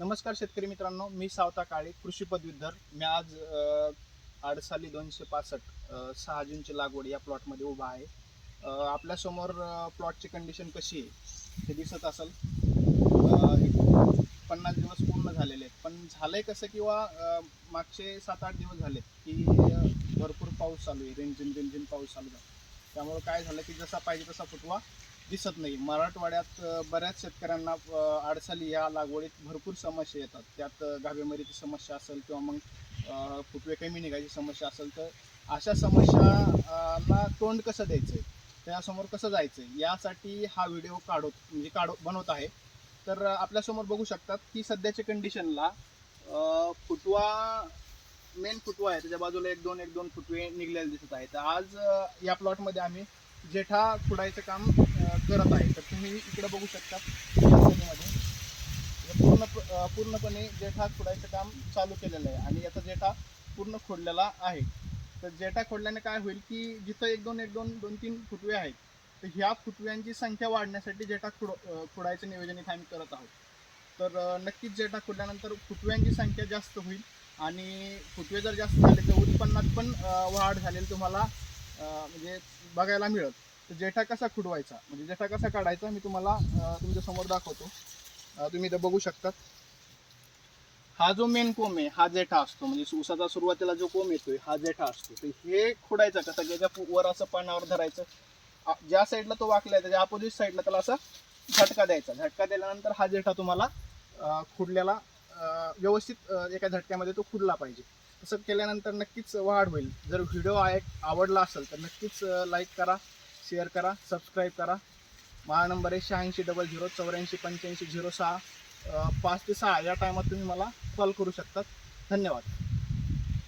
नमस्कार शेतकरी मित्रांनो मी सावता काळे कृषी पदवीधर. मी आज अडसाली आडसाली दोनशे पासष्ट सहा जूनची लागवड या प्लॉटमध्ये उभा आहे. आपल्यासमोर प्लॉटची कंडिशन कशी आहे हे दिसत असेल. पन्नास दिवस पूर्ण झालेले आहेत. पण झालंय कसं किंवा मागचे सात आठ दिवस झाले की भरपूर पाऊस चालू आहे. रिमझिम रिमझिम पाऊस चालू आहे. त्यामुळं काय झालं की जसा पाहिजे तसा फुटवा दिसत नाही. मराठवाड्यात बऱ्याच शेतकऱ्यांना अडचणी अडसाली या लागवडीत भरपूर समस्या येतात. त्यात गाभेमरीची समस्या असेल किंवा मग फुटवे कमी निघायची समस्या असेल तर अशा समस्यांना तोंड कसं द्यायचं आहे त्यासमोर कसं जायचं यासाठी हा व्हिडिओ काढत म्हणजे काढ बनवत आहे. तर आपल्यासमोर बघू शकतात की सध्याच्या कंडिशनला फुटवा मेन फुटवा आहे. त्याच्या बाजूला एक दोन एक दोन फुटवे निघलेले दिसत आहेत. तर आज या प्लॉटमध्ये आम्ही जेठा खुडायचं काम करत आहे. तर तुम्ही इकडं बघू शकता पूर्ण पूर्णपणे जेठा खुडायचं काम चालू केलेलं आहे आणि याचा जेठा पूर्ण खोडलेला आहे. तर जेठा खोडल्याने काय होईल की जिथं एक दोन एक दोन दोन तीन फुटवे आहेत तर ह्या फुटव्यांची संख्या वाढण्यासाठी जेठा खुड खुडायचं नियोजन इथे आम्ही करत आहोत. तर नक्कीच जेठा खुडल्यानंतर फुटव्यांची संख्या जास्त होईल आणि फुटवे जर जास्त झाले तर उत्पन्नात पण वाढ झालेली तुम्हाला म्हणजे बघायला मिळत. तर जेठा कसा खुडवायचा? म्हणजे जेठा कसा काढायचा मी तुम्हाला तुमच्यासमोर दाखवतो. तुम्ही इथं बघू शकता. हा जो मेन कोंब आहे हा जेठा असतो. म्हणजे ऊसाचा सुरुवातीला जो कोंब येतोय हा जेठा असतो. तर हे खुडायचा कसा? ज्याच्या वर असं पानावर धरायचं. ज्या साईडला तो वाकलाय त्याच्या अपोजिट साईडला त्याला असा झटका द्यायचा. झटका दिल्यानंतर हा जेठा तुम्हाला खुडल्याला व्यवस्थित एका झटक्यामध्ये तो खुडला पाहिजे. तसं केल्यानंतर नक्कीच वाढ होईल. जर व्हिडिओ आवडला असेल तर नक्कीच लाईक करा शेअर करा सबस्क्राईब करा. माझा नंबर आहे शहाऐंशी डबल झिरो चौऱ्याऐंशी पंच्याऐंशी झिरो सहा. पाच ते सहा या टायमात तुम्ही मला कॉल करू शकतात. धन्यवाद.